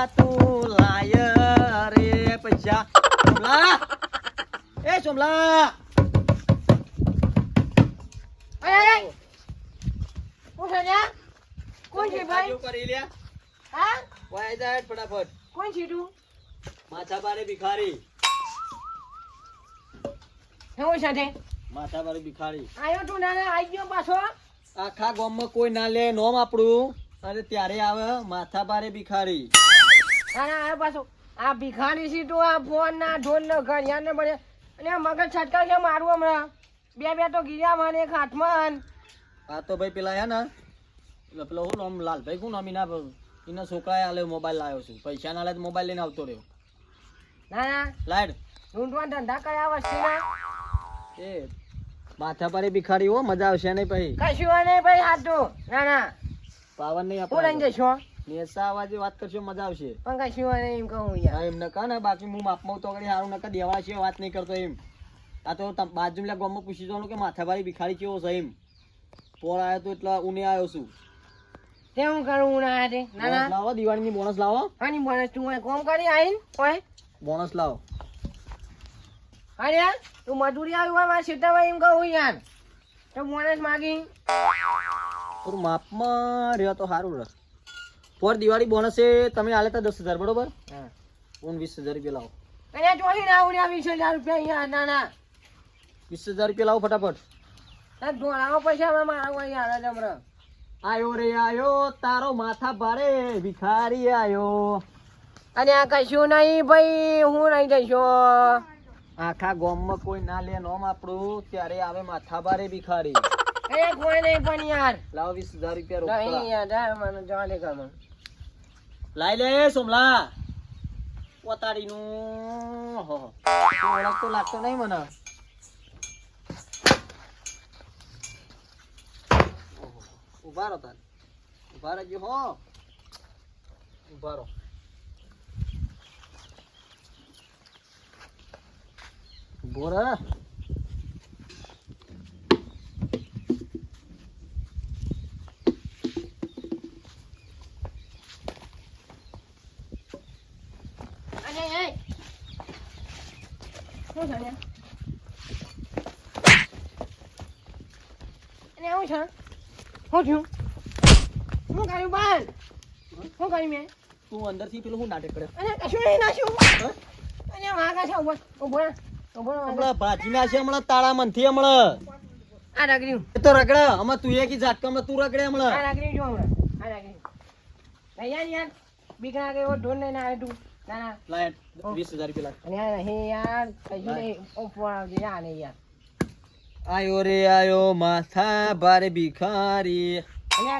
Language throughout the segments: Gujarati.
સોમલા તું લાય રે પૈસા સોમલા એ સોમલા અરે અરે કોણ છે ભાઈ કરી લ્યા હા વાય જાય ફટાફટ કોણ છે તું માથા બારે ભિખારી હું સાથે માથા બારે ભિખારી આયો તું નાના આઈ ગયો પાછો. આખા ગામમાં કોઈ ના લે નોમ આપણું. અને ત્યારે આવે માથા બારે ભિખારી. નાના આ પાછું આ ભિખારી તું આ ફોન ના ઢોલ ના ઘડિયાળ ને બધે. અને મગજ છટકા છે મારું હમણાં. બે બે તો ગીર્યા મને એક હાથમાં. આ તો ભાઈ પેલા હે ને પેલો હું નામ લાલભાઈ શું નામ એના એના છોકરાએ આલે મોબાઈલ લાવ્યો છું. પૈસા ના લે તો મોબાઈલ લઈને આવતો રહ્યો. ના ના. લાઈટ ઊંટવા ધંધા કર્યા વસ્તીના. એ માથા પર ભિખારી હો મજા આવશે નહીં પછી. કશું નહીં ભાઈ હાથ તો ના. પાવન નહીં હું લઈને આપણે જશો નેસા અવાજે વાત કરશો મજા આવશે. પણ કશું નહીં એમ કહું યાર. હા એમ ને બાકી હું માપમાં તો આગળ સારું નકા દેવા છે વાત નહીં કરતો એમ. આ તો બાજુ ગામમાં પૂછી જવાનું કે માથા ભારી ભિખારી કેવો છે એમ. પોર આવ્યો તો એટલે ઉને આવ્યો છું. તે હું કરું હું તે બોનસ લાવો દિવાળીની બોનસ લાવો. તું મને કોમ કરી ઓય. બોનસ લાવો. અરે તું મજૂરી આવી હોય મારે એમ કહું યાર. તો બોનસ માગી. તું માપમાં રહ્યો તો સારું રહે. પોર દિવાળી બોનસ એ તમે આલે તો દસ હજાર બરોબર? હું. વીસ હજાર રૂપિયા લાવો. અહીંયા ચોથી ના આવડ્યા વીસ હજાર રૂપિયા અહીંયા ના ના. વીસ હજાર રૂપિયા લાવો ફટાફટ. ધોળાવો પૈસા હવે મારા હોય યાર જ હમણાં. આયો રે આયો તારો માથા ભારે ભિખારી આયો. અને આ કશું નહીં ભાઈ હું નહીં જઈશો. આખા ગામમાં કોઈ ના લે નોમ આપણું ત્યારે આવે માથા ભારે ભિખારી. એ કોઈ નહીં પણ યાર. લાવો વીસ હજાર રૂપિયા નહીં રોકડા. યાર જા મને જવા દે કામ લાઈ લે સોમલા. પોતાડીનું. હો હો. તું લાગતો નહીં મને. ઊભા રહો તાર. ઊભા રહેજો હો. ઊભા રહો. ઊભો રહે અને એ શું છે ને? અને આવું છે શું થયું શું કર્યું બાર શું કર્યું મેં. તું અંદરથી પેલું હું નાટક કરે? અને કશું નહીં નાખ્યું અને વાગા છે ઊભો ઊભો. હમણાં ભાજી ના છે હમણાં તાળા મનથી હમણાં. આ રગડ્યું. એ તો રગડે અમે તું એ કી ઝાટકા હમણાં તું રગડે આ હમણાં રગડ્યું જો હમણાં આ રગડ્યું. અહીંયા યાર. બીક ગયો કે ઢોર લઈને આવે તું. ના ના લાય વીસ હજાર રૂપિયા નહીં નહીં નહીં આયો રે આયો માથા ભારે ભિખારી.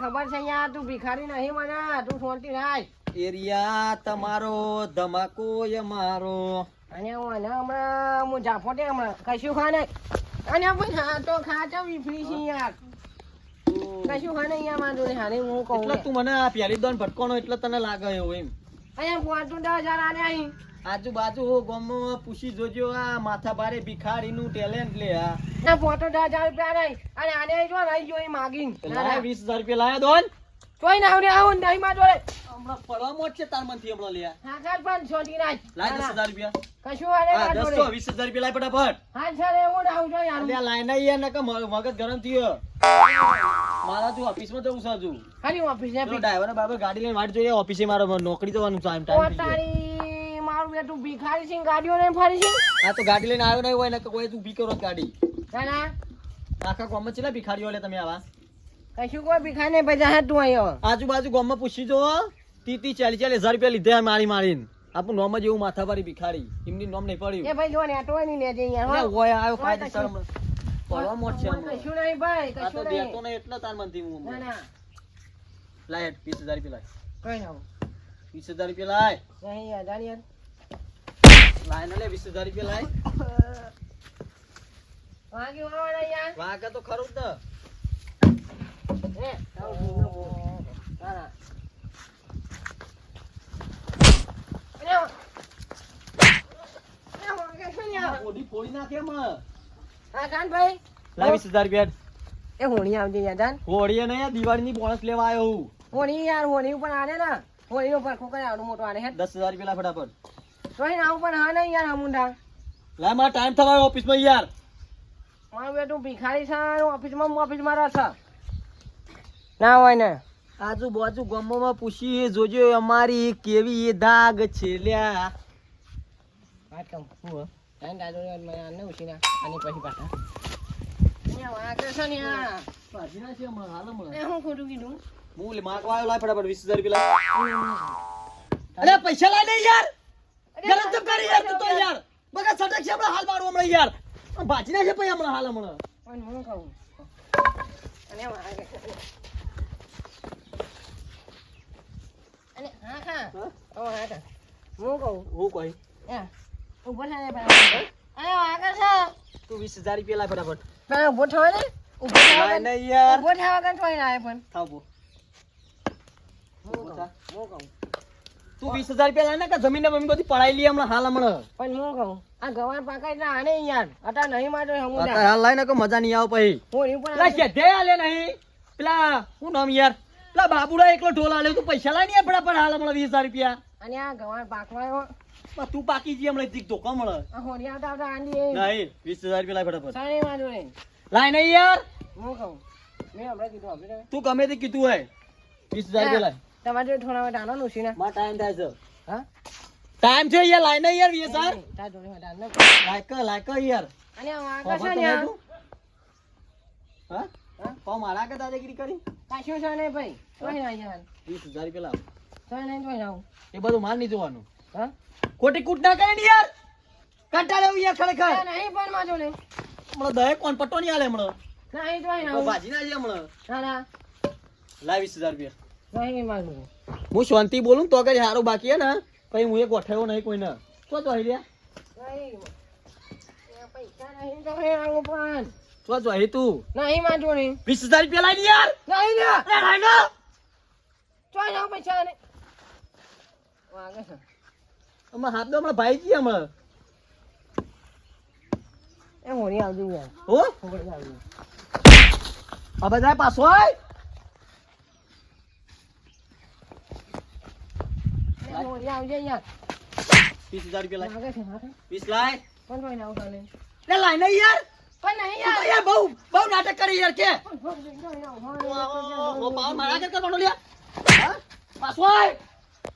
ખબર છે યાર તું ભિખારી નહીં મને તું શાંતિ રાખ એરિયા તમારો ધમાકો મારો. અને હું અને હમણાં હું જાફોટે હમણાં કશું ખા નહીં અને પણ તો ખાચા વિફરી છે યાર. કશું ખાને અહીંયા યાર મારું ને હારે હું કહું એટલે તું મને આ પહેલી દોન ભટકોનો એટલે તને લાગે એવું એમ. અહીંયા પાંચસો દસ હજાર આને અહીં આજુબાજુ ગામમાં પૂછી જોજો આ માથા ભારે ભિખારીનું ટેલેન્ટ લે આ. ના ફોટો દસ હજાર રૂપિયા નહીં અને આને જો રહી જો માગી લાય વીસ હજાર રૂપિયા લાયા દોન. કોઈ ના આવડે આવું નહીં માં જોડે. હમણાં પડવા છે તાર મનથી હમણાં હા પણ લાય દસ. હજાર રૂપિયા. કશું આને હા દસ તો વીસ હજાર રૂપિયા લાય ફટાફટ. હા એવું ના આવજો યાર. અલ્યા લાય ના યાર નકર મગજ ગરમ થયો. મારા તું ઓફિસમાં જવું છે હજુ. ખાલી ઓફિસ ડ્રાઈવર ને ગાડી લઈને વાટ જોઈએ ઓફિસે મારો નોકરી જવાનું ટાઈમ ટાઈમ તારી મારું બેટું ભિખારી છે ગાડીઓ ને ફરી છે? આ તો ગાડી લઈને આવ્યો નહીં હોય ને કોઈ તું ઊભી કરો ગાડી. ના ના. આખા ગામમાં ચેલા ભિખારીઓ લે તમે આવા? કશું કોઈ ભિખારી નહીં પછી તું અહીંયા આજુબાજુ ગામમાં પૂછી જો તી તી ચાલી ચાલી હજાર રૂપિયા લીધે મારી મારીને. આપણું નોમ જ એવું માથાભારી ભિખારી. એમની નોમ નહીં એ પડ્યું ભાઈ જો નેટો નહીં લેજે યાર હોય આવ્યો. પડવા મોટ છે કશું નહીં ભાઈ આ તો દેતો નહીં. નહીં એટલે તાર મનથી હું ના ના. લાય હેડ, વીસ હજાર રૂપિયા લાય. કઈ ના 20000 રૂપિયા લાય. નહીં યાર યાર. લાય ને લે 20000 રૂપિયા લાય. વાગી વાળા યાર. વાગે તો ખરું જ ને. એ બોડી ફોડી નાખે એમ. હા કાન ભાઈ લાય વીસ હજાર રૂપિયા એ હોણી આવતી યાર જાન. હોળીએ નહીં દિવાળીની બોનસ લેવા આવ્યો હું. હોણી યાર હોણી ઉપર આને ના. હોળીનો પરખો કરે આવડું મોટો આને દસ હજાર રૂપિયા ફટાફટ. તોય આવું પણ હા નહીં યાર હમુંડા લા મારા ટાઈમ થવાયો ઓફિસમાં યાર. મારું બેટું ભિખારી છે ઓફિસ મારો રહે ના હોય ને. આજુ આજુબાજુ ગામમાં પૂછી જોજો અમારી કેવી દાગ છે લ્યા. વાત કહું હો? ટાઈમ દાદો મને ઉછીના અને પછી પૈસા લાય ને યાર. ગલત તો કરી યાર તું તો યાર. બગા સટક છે હમણાં હાલ મારું હમણાં યાર. ભાજી ના છે પછી હમણાં હાલ હમણાં. પણ હું કહું? અને અને હા હા. હા? ઓ હા હા. હું કહું? હું કહી? ઊભો થાય બરાબર અરે વાગે છે. તું વીસ હજાર રૂપિયા લાય ફટાફટ. પણ ઊભો થયો ને? ઊભો થયો ને યાર. ઊભો થયા વગર થોડી ના આવે પણ. થાવ બો. હું કહું? તું વીસ હજાર રૂપિયા લાય ને કે જમીન ને બમીન બધી પડાઈ લઈએ હમણાં હાલ હમણાં. પણ હું કહું આ ગવાર પાકા એટલે આને યાર. અટા નહીં અત્યારે સમુદાય. હાલ લાય ને કે મજા નહીં આવે પછી. હું પણ પેલા દે આલે નહીં. પેલા હું નામ યાર? પેલા બાબુડા એકલો ઢોલ આલે તું પૈસા લાય ને પણ ફટાફટ હાલ હમણાં વીસ હજાર રૂપિયા. અને આ ગવાર પાકવાયો તું પાકી જી હમણાં જીક ધોકા મળે. આ હોળી આવતા આંધી નહીં વીસ હજાર રૂપિયા લાય ફટાફટ. સારી વાંધો નહીં. લાય નહીં યાર. હું કહું? મેં હમણાં કીધું આપણે તું ગમે તે કીધું હોય. વીસ હજાર રૂપિયા લાય. તમારે જોડે થોડા માટે આનો નુસી ના માં ટાઈમ થાય છે. હા? ટાઈમ છે યાર લાય નહીં યાર વીસ હજાર. તાર જોડે હોય આનો. લાય કર લાય કર યાર. અને આ તો ને તું? હા? હા? મારા કે દાદાગીરી કરી? કાશ્યો છે ને ભાઈ કોઈ ના યાર વીસ હજાર રૂપિયા લાવ. તો નહીં જોઈ ના એ બધું માર નહીં જોવાનું. હા? ખોટી કૂટ ના કરે ને યાર. કંટાળે એવું યાર ખરેખર નહીં પણ માં ને હમણાં દહે કોણ? પટ્ટો નહીં આલે હમણાં. નહીં તો નહીં ભાજી ના છે હમણાં. ના ના. લાય વીસ હજાર રૂપિયા. નહીં માં જોડે હું શાંતિ બોલું તો કઈ સારું બાકી હે ને કઈ હું એ ગોઠવ્યો નહીં કોઈને. તો તો રહ્યા નહીં. એ પૈસા નહીં તો હે આવું પણ. તો તો હે તું? નહીં માં જોડે વીસ હજાર રૂપિયા લાવી યાર. નહીં ને. ના પૈસા નહીં વાગે છે. હમણાં હાથ દો હમણાં ભાઈ જી હમણાં એ હોણી આવજો યાર. હો? હોણી આવજો આ બધા પાછો હોય એ આવજો યાર. વીસ હજાર રૂપિયા લાય. વાગે છે વાગે વીસ લાય. પણ તોય ના આવતા લે લાય ને યાર. પણ નહીં યાર. યાર બહુ બહુ નાટક કરી યાર કે. ઓ, આવતા. મારા આગળ કરવાનો લ્યા. પાછો આય.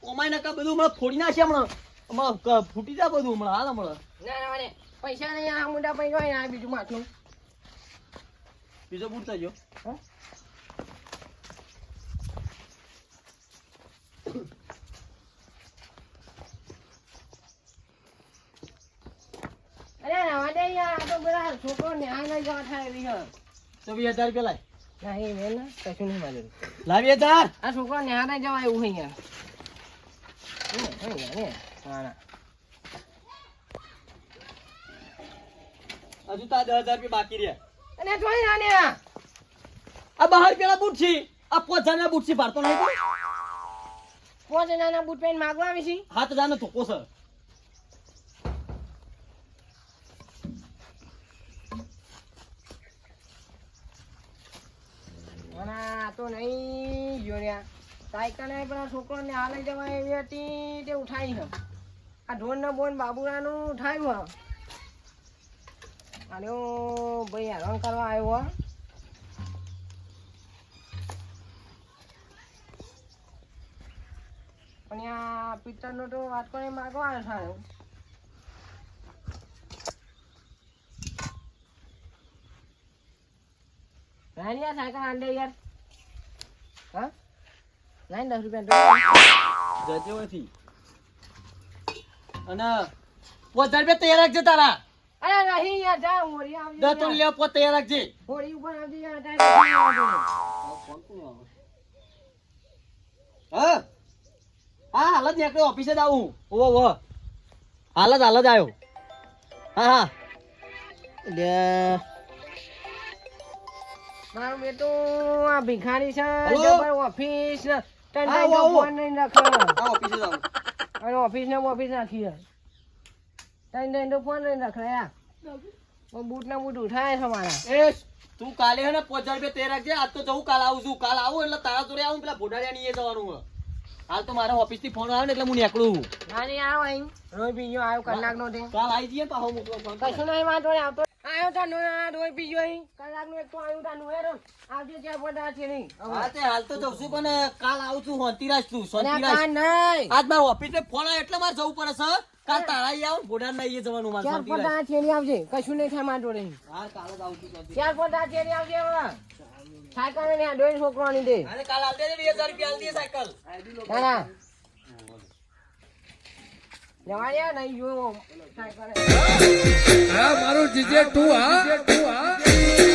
ઓમાય નકા બધું હમણાં ફોડી નાખે હમણાં. હમણાં ફૂટી જાય બધું હમણાં હાલ હમણાં. ના ના વાલે પૈસા નહીં આ મોટા પૈસા હોય ને આ બીજું માથું. બીજો પૂરતા જો. તો હજાર રૂપિયા લાય. નહીં કશું નહીં મારે લાવી હજાર. આ છોકરો ન્યા જવા એવું હોય યાર. હજુ તો આ દસ હજાર રૂપિયા બાકી રહ્યા. અને જોઈ ના ને આ. બહાર પેલા બૂટ છે. આ પાંચ હજાર ના બૂટ છે ભારતો નહીં? પાંચ હજારના બૂટ પહેરીને માગવા આવી છે? હાથ હજાર નો ધોકો છે. તો નહીં જોયા સાયકલ પણ છોકરો ને હાલ જવા એવી હતી તે ઉઠાઈ છે આ ઢોર ને બોન બાબુરાનું હા. અને ભાઈ હેરાન કરવા આવ્યો પણ આ પિત્તરનો તો વાત કરીને માગવાનો થાય લાઈન યાર સાયકલ આંડે યાર. હા? લાઈન દસ રૂપિયા જજે હોયથી અને હજાર રૂપિયા તૈયાર રાખજે તારા. અરે નહીં યાર જા હોળી આવજે દસ તો. લેવા પોત તૈયાર રાખજે. હોળી ઉપર આવજે યાર હા હા? હાલ જ નીકળ્યો ઓફિસે જ આવું. ઓ ઓ હાલ જ હાલ જ આવ્યો. હા હા. લે. મારું બેટું આ ભિખારી છે ઓફિસ ને ત્રણ આવો, ત્રણ તો આવો. ફોન નહીં રાખે. ઓફિસે જ આવું. અને ઓફિસ ને ઓફિસ છે ત્રણ ત્રણ તો ફોન નહીં રાખે યાર બૂટ ને બૂટ ઉઠાય છે મારા. એ તું કાલે હે ને પાંચ રૂપિયા તૈયાર રાખજે. આજ તો જવું કાલ આવું છું. કાલ આવું એટલે તારા જોડે આવું પેલા ભોડાડિયા નીએ જવાનું હાલ તો મારા ઓફિસથી ફોન આવ્યો ને એટલે હું નીકળું અને આવ અહીં. રોજ બીજો આવ્યો કલાકનો તે કાલ આવી જઈએ તો પાછો મોકલો કશું નહીં વાંધો નહીં આવતો તા નો આ રોજ બીજો અહીં. કલાકનો એક તો આવ્યું તાનું હેરો આવજે જે બધા છે નહીં. હા તે હાલ તો જઉં છું પણ કાલ આવું છું શાંતિરાજ છું શાંતિરાજ નહીં. આજ મારા ઓફિસ ફોન આવ્યો એટલે મારે જવું પડે સર. કાલ તારા આઈ આવું ભોડા ના આઈ જવાનું મારે ચાર શાંતિરાજ છે છેડી આવજે. કશું નહીં થાય મારા જોડે. હા કાલ જ આવું છું. ચાર છે છેડી આવજે હવે. સાયકલ ને આ ડોઈ છોકરાની દે. અરે કાલ આલ દે 2000 રૂપિયા આલ દે સાયકલ. ના ના દે નહીં જોયો હા મારું જીજે તું હા. તું હા.